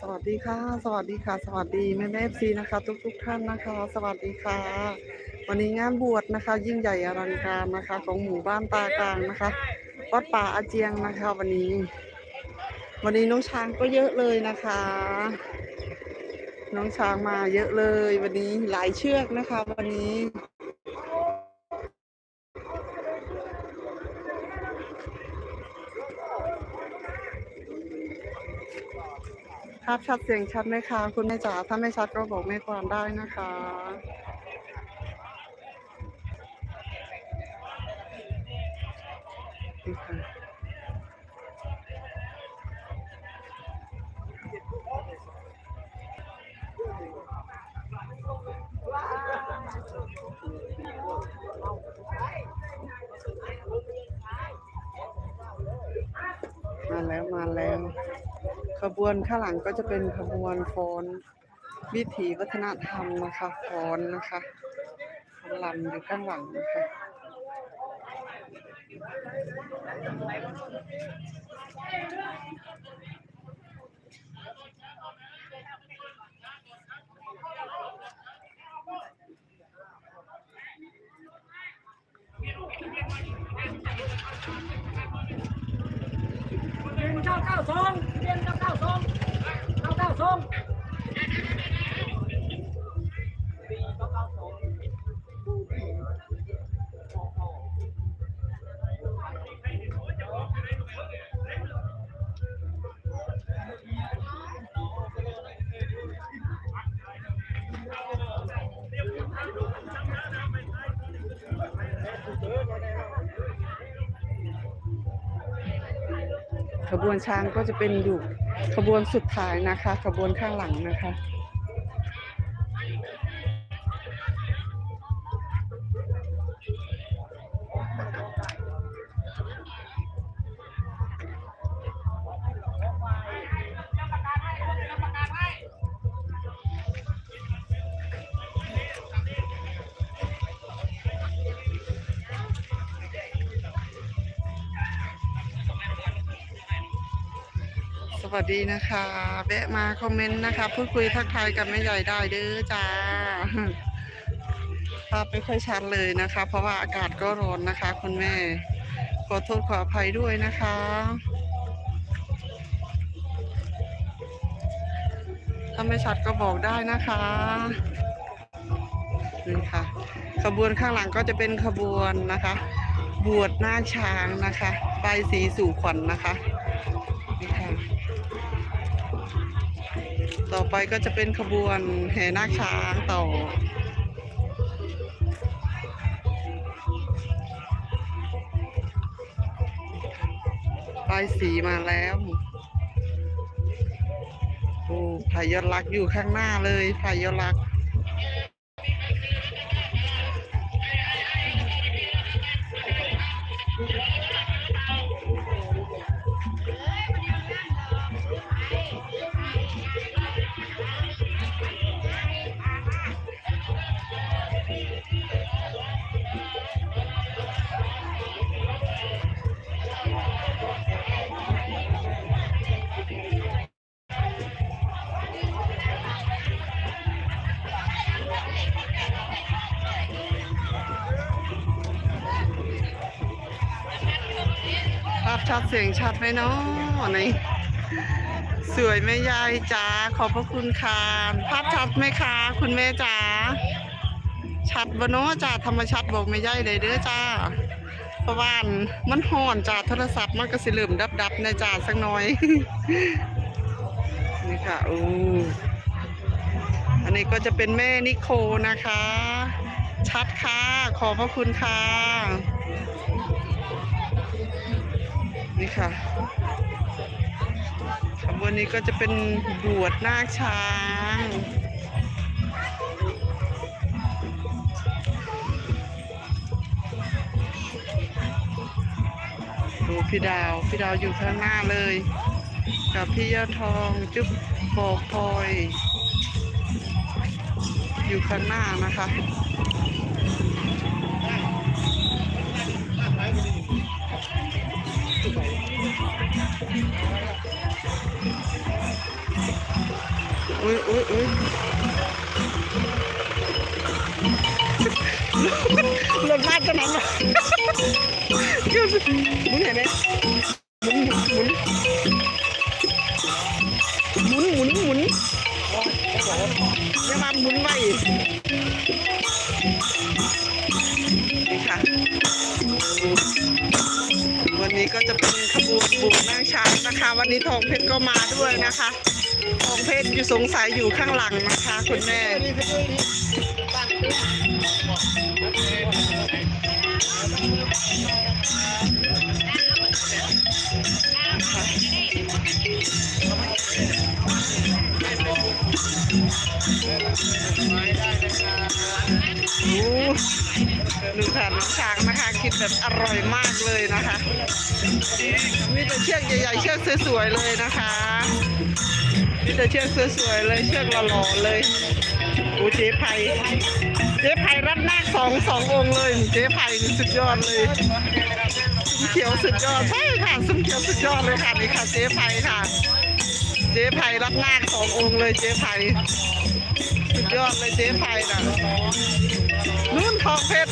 สวัสดีค่ะ สวัสดีค่ะ สวัสดีแม่แม่ซีนะคะ ทุกทุกท่านนะคะ สวัสดีค่ะ วันนี้งานบวชนะคะ ยิ่งใหญ่อลังการนะคะ ของหมู่บ้านตากลางนะคะวัดป่าอาเจียงนะคะ วันนี้ วันนี้น้องช้างก็เยอะเลยนะคะ น้องช้างมาเยอะเลย วันนี้หลายเชือกนะคะ วันนี้ ภาพชัดเสียงชัดไหมคะคุณแม่จ๋าถ้าไม่ชัดก็บอกแม่ความได้นะคะนี่ค่ะมาแล้ว มาแล้ว ขบวนข้างหลังก็จะเป็นขบวนฟ้อนวิถีวัฒนธรรมนะคะฟ้อนนะคะฟ้อนลำอยู่ข้างหลังนะคะเรียนเก้าเก้าสอง สองขบวนช้างก็จะเป็นอยู่ ขบวนสุดท้ายนะคะ ขบวนข้างหลังนะคะ วัสดีนะคะ แวะมาคอมเมนต์นะคะ พูดคุยทักทายกันไม่ใหญ่ได้เด้อจ้าภาพไม่ค่อยชัดเลยนะคะ เพราะว่าอากาศก็ร้อนนะคะ คุณแม่ขอโทษขออภัยด้วยนะคะ ถ้าไม่ชัดก็บอกได้นะคะนี่ค่ะ ขบวนข้างหลังก็จะเป็นขบวนนะคะ บวชหน้าช้างนะคะใบายสีสู่ขวัญนนะคะ ต่อไปก็จะเป็นขบวนแห่นาคช้างต่อ ปลายสีมาแล้วโอ้พายยลักษ์อยู่ข้างหน้าเลยพายยลักษ์ ชัดเสียงชัดไหมเนาะนี่สวยไหมยายจ๋าขอบพระคุณค่ะภาพชัดไหมคะ คุณแม่จ๋าชัดบ่เนาะจ้าธรรมชัดบอกไม่ย่ายเลยเด้อจ้าเพราะว่ามันห่อนจ้าโทรศัพท์มันก็สิเริ่มดับดับๆในจ้าสักหน่อยนี่ค่ะอู้อันนี้ก็จะเป็นแม่นิโคนะคะ ชัดค่ะ ขอบพระคุณค่ะ นี่ค่ะขบวนนี้ก็จะเป็นบวชนาคช้างดูพี่ดาวพี่ดาวอยู่ข้างหน้าเลย กับพี่ยอดทองจุ๊บโบกพลอยอยู่ข้างหน้านะคะ อุ้ยอุ้ยอุ้ยรถมาจะไหนมาหมุนเห็นไหมหมุนหมุนหมุนหมุนหมุนอย่ามาหมุนไว้ วันนี้ทองเพชรก็มาด้วยนะคะ ทองเพชรอยู่สงสัยอยู่ข้างหลังนะคะ คุณแม่ ดูค่ะน้ำช้างนะคะกินแบบอร่อยมากเลยนะคะมีแต่เชือกใหญ่ๆเชือกสวยๆเลยนะคะมีแต่เชือกสวยๆเลยเชือกหล่อๆเลยโอ้เจ๊ไผ่เจ๊ไผ่รับหน้าสองสององค์เลยเจ๊ไผ่สุดยอดเลยซุ้มเขียวสุดยอดใช่ค่ะซุ้มเขียวสุดยอดเลยค่ะนี่ค่ะเจ๊ไผ่ค่ะ จ๊ไผ่รับหน้าสององค์เลยเจ๊ไผ่สุดยอดเลยเจ๊ไผ่นะนู่นทองเพชร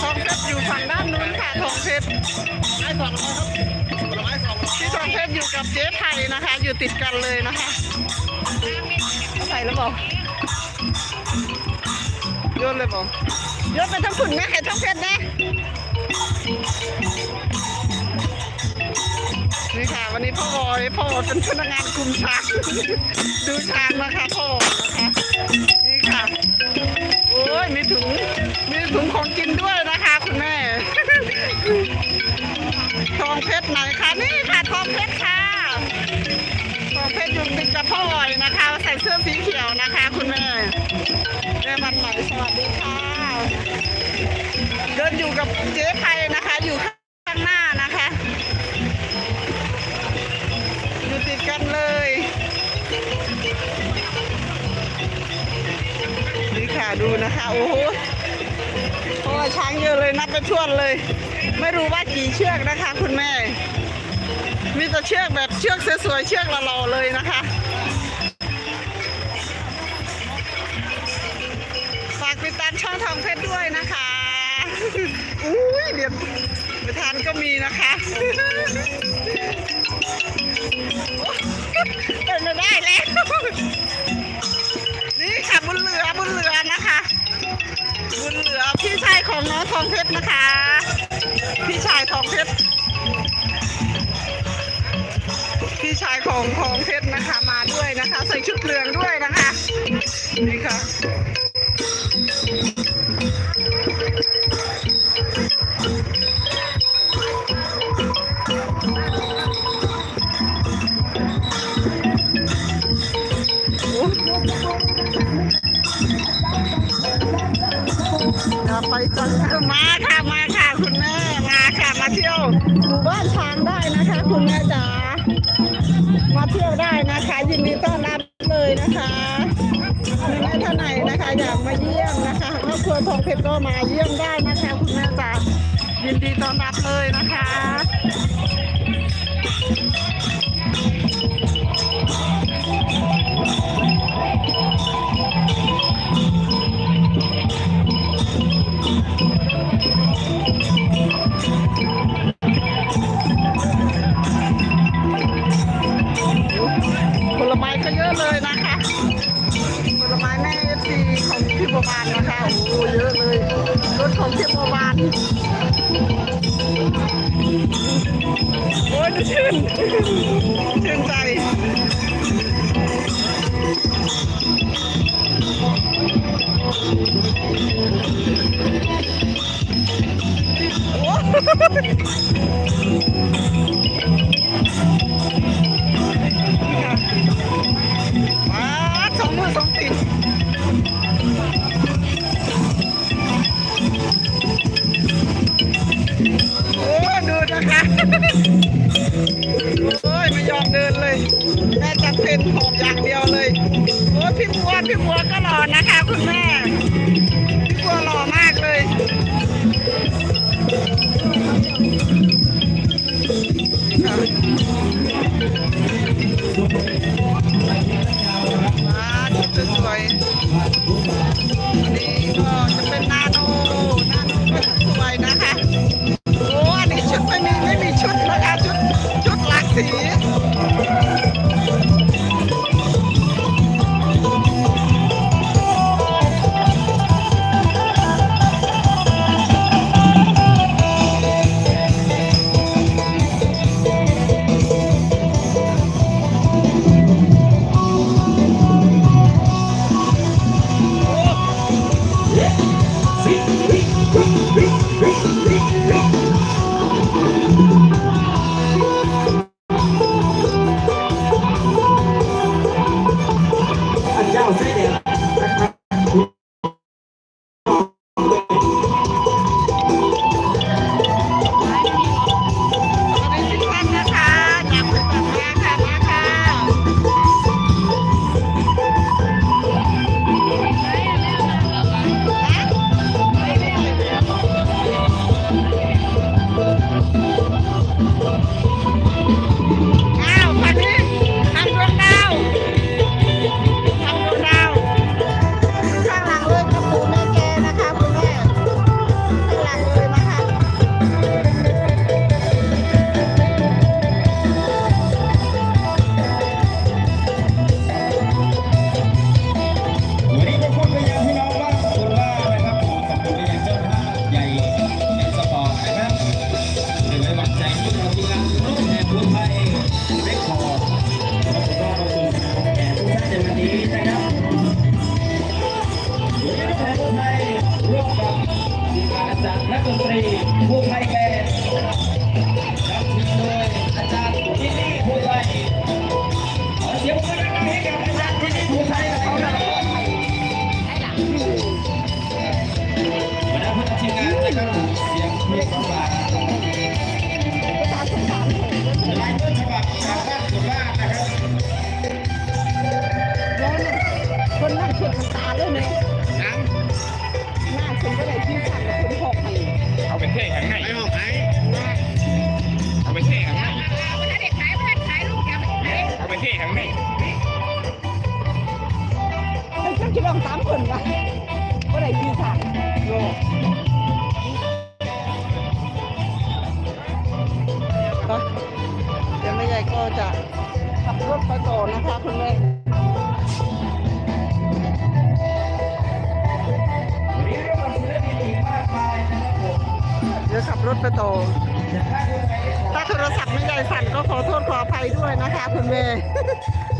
ทองเพชรอยู่ฝั่งด้านนู้นค่ะทองเพชรไม้สองครับผลไม้สองร้อยพี่ทองเพชรอยู่กับเจ๊ไผ่นะคะ อยู่ติดกันเลยนะคะใส่แล้วบอกโยนเลยบอกโยนไปทั้งฝุ่นแม่ไข่ทองเพชรนะ นี่ค่ะ วันนี้พ่อบอยพ่อบอยเป็นพนักงานคุมช้างดูช้างนะคะพ่อนะคะนี่ค่ะโอ้ยมีถุงมีถุงของกินด้วยนะคะคุณแม่ ทองเพชรไหนคะนี่ค่ะทองเพชรค่ะทองเพชรอยู่ติดกับพ่อลอยนะคะ ใส่เสื้อสีเขียวนะคะ คุณแม่แม่วันใหม่สวัสดีค่ะ เดินอยู่กับเจ๊ไพนะคะอยู่ ดูนะคะ โอ้โหโอ้ช้างเยอะเลยนับไปทั่วเลย ไม่รู้ว่ากี่เชือกนะคะ คุณแม่ มีแต่เชือกแบบเชือกสวยๆเชือกหล่อๆเลยนะคะฝากติดตามช่องทองเพชรด้วยนะคะอุ้ยเดี๋ยวไปทานก็มีนะคะเป็นไม่ได้แล้ว บุญเหลือพี่ชายของน้องทองเพชรนะคะ พี่ชายทองเพชรพี่ชายของทองเพชรนะคะมาด้วยนะคะ ใส่ชุดเหลืองด้วยนะคะนี่ค่ะ ดนตรีผู้ไทย คิดลองตามคนวะก็เลยที่สั่งโลเดี๋ยวแม่ใหญ่ก็จะขับรถไปต่อนะคะคุณแม่เดี๋ยวขับรถไปต่อถ้าโทรศัพท์ไม่ใหญ่สั่นก็ขอโทษขออภัยด้วยนะคะ คุณแม่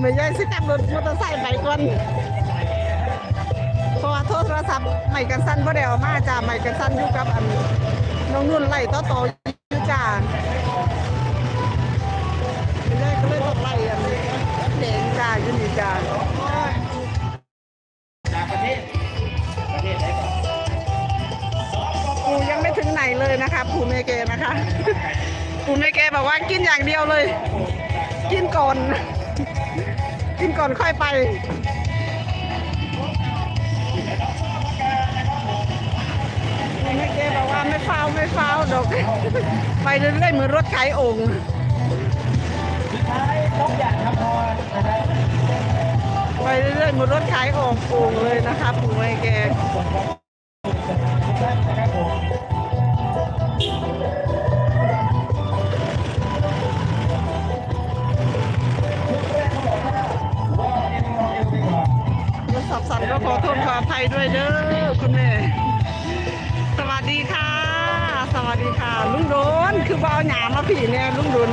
ไม่ใหญ่สิขับรถมอเตอร์ไซค์ไปก่อน ศัพท์ใหม่กันสั้นเพราเดี๋ยวมาจ้าใหม่กันสั้นอยู่กับอันน้องนุ่นไล่ต่อต่ออยู่จ้าไม่ใหญ่ก็เลยต้องไล่อันแดงจ้าอยู่นี่จ้าจากประเทศประเทศไหนก่อนปูยังไม่ถึงไหนเลยนะคะปูเมเกนะคะปูเมเกบอกว่ากินอย่างเดียวเลย กินก่อน กินก่อนค่อยไป บอกว่าไม่เฝ้าไม่เฝ้าดอก ไปเรื่อยๆเหมือนรถขายโอ่งครับไปเรื่อยๆเหมือนรถขายองโอ่งเลยนะคะปู่แม่แกทุกท่านนะครับผมรถสับสันก็ขอโทษขออภัยด้วยเด้อคุณแม่ เอาหยามาผีเนี่ยลุงดุน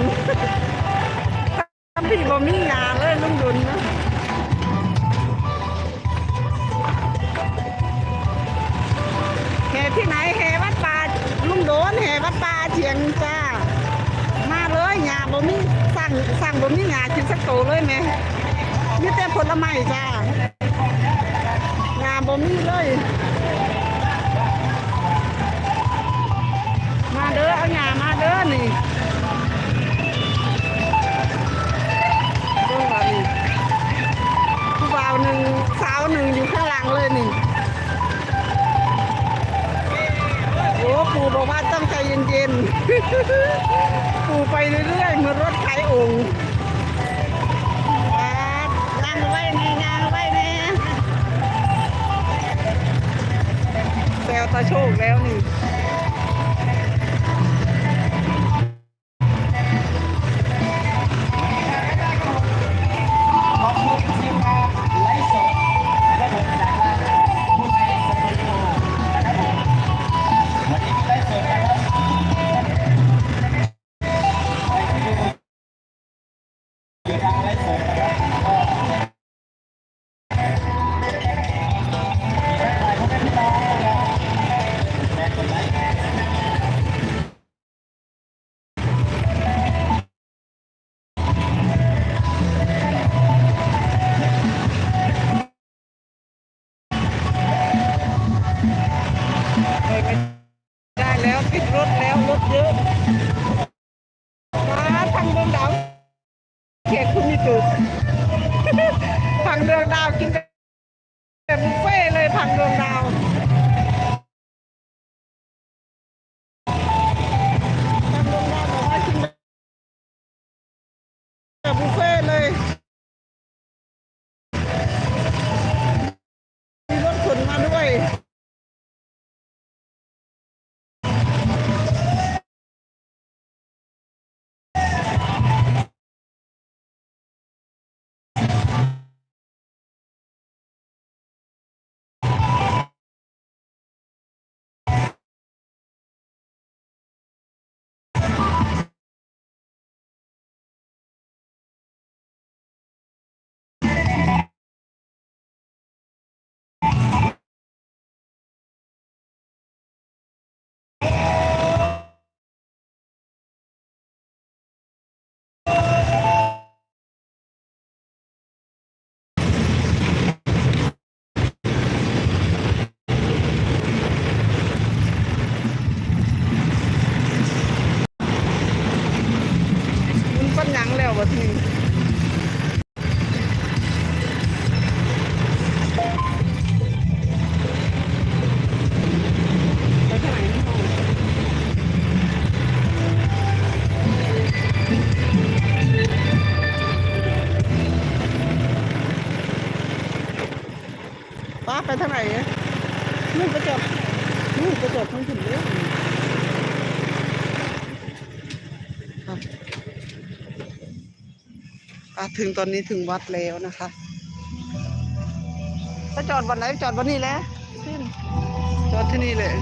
ถ้าผีบ่มีหยาเลยลุงดุนนะแห่ที่ไหนแห่วัดป่าลุงโดนแห่วัดป่าเชียงจ้า มาเลยหยาบ่มีสั่งสั่งบ่มีหยากินสักโตเลยแม่มีแต่ผลไม้จ้าาโช ไปทางไหนอะนู่นไปจอดนู่นไปจอดทางถึงเรื่องครับอะถึงตอนนี้ถึงวัดแล้วนะคะถ้าจอดวันไหนจอดวันนี้แหละสิ้นจอดที่นี่เลย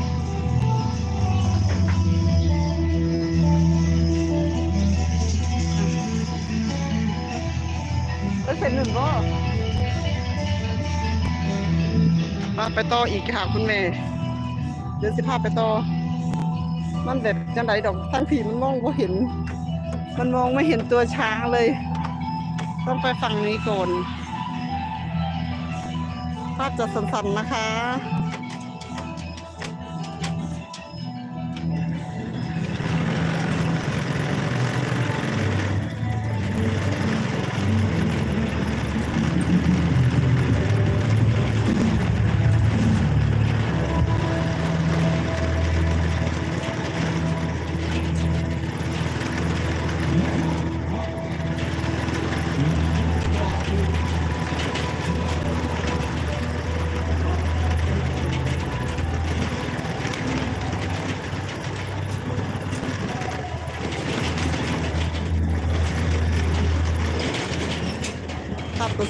แล้วเสร็จหนึ่งก็ ไปต่ออีกค่ะคุณแม่ เดี๋ยวสิพาไปต่อ มันแบบจังไรดอกทั้งผีมันมองว่าเห็น มันมองไม่เห็นตัวช้างเลย ต้องไปฝั่งนี้ก่อนภาพจะสันๆนะคะ ภาพก็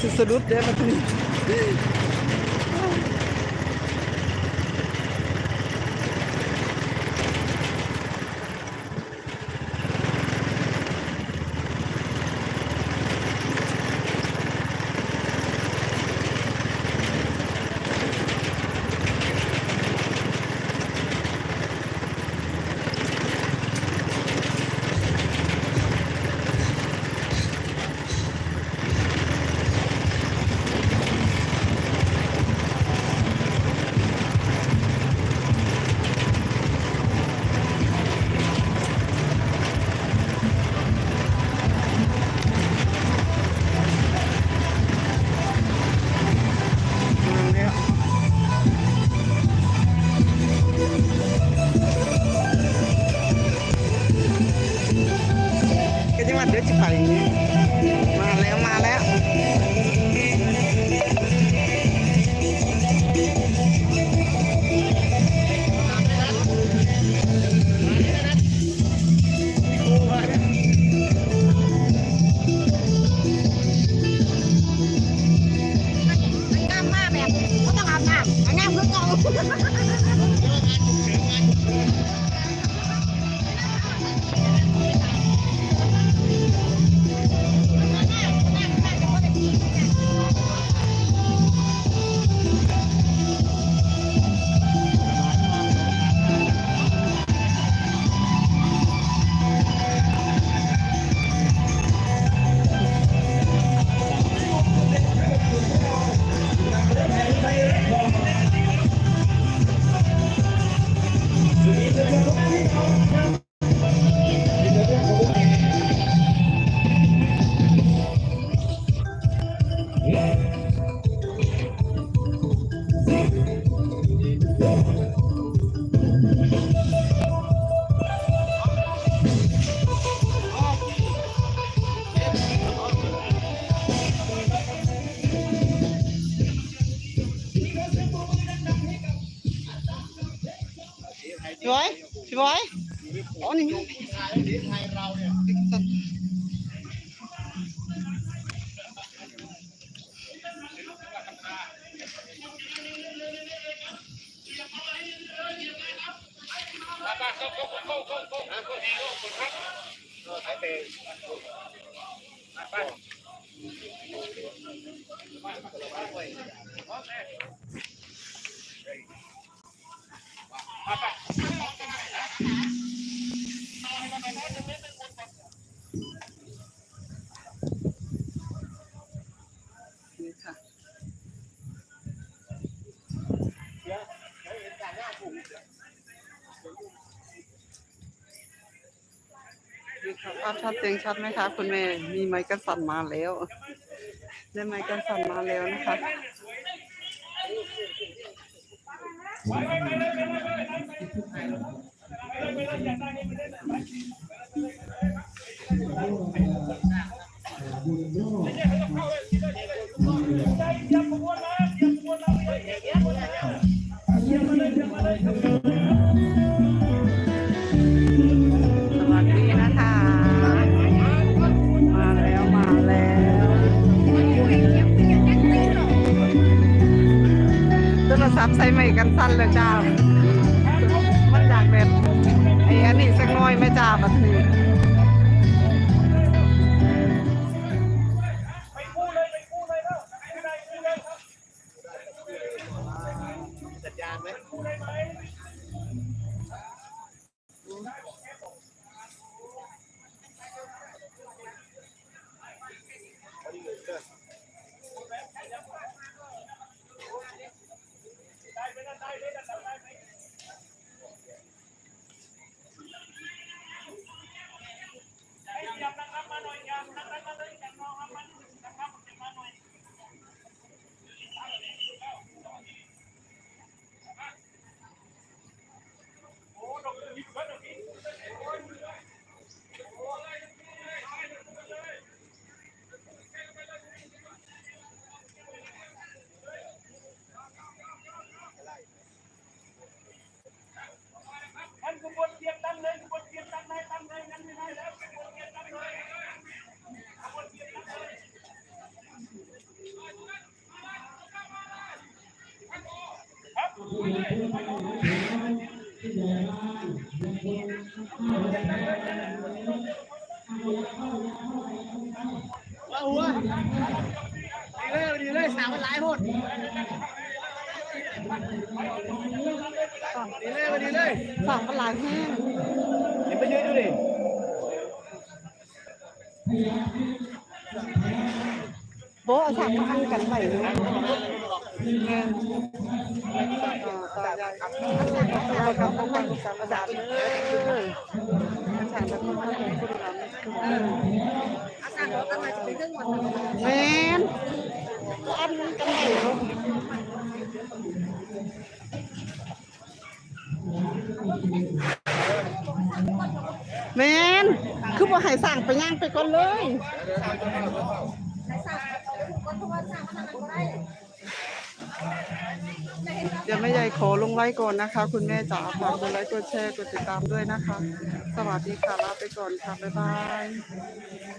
พี่บอยพี่บอยอ๋อนี่ไงนี่ ภาพชัดเจนชัดไหมคะ คุณแม่มีไมค์กันสั่นมาแล้วได้ไมค์กันสั่นมาแล้วนะคะส ใส่ใหม่กันสั้นเลยจ้า มันอยากแบบไอ้อันนี้สักน้อยไหม่จ้าบัดนี้ ว่าหัวดีเลยดีเลยสาวมันหลายหดดีเลยดีเลยสั่งปลาแห้งเดี๋ยวไปยืนดูดิโบเอาสั่งมาให้กันใหม่เลยเงินตายายครับตายายครับต้องฟังสารดาษเลย แล้วก็มาให้คุณเราอาสั่งแล้วก็มาจะเป็นเรื่องวันแมนอันกันใหม่เลยแมนคือบ่ให้สั่งไปย่างไปก่อนเลย เดี๋ยวแม่ใหญ่ขอลงไลค์ก่อนนะคะ คุณแม่จ๋าฝากกดไลค์กดแชร์กดติดตามด้วยนะคะ สวัสดีค่ะลาไปก่อนค่ะ บ๊ายบาย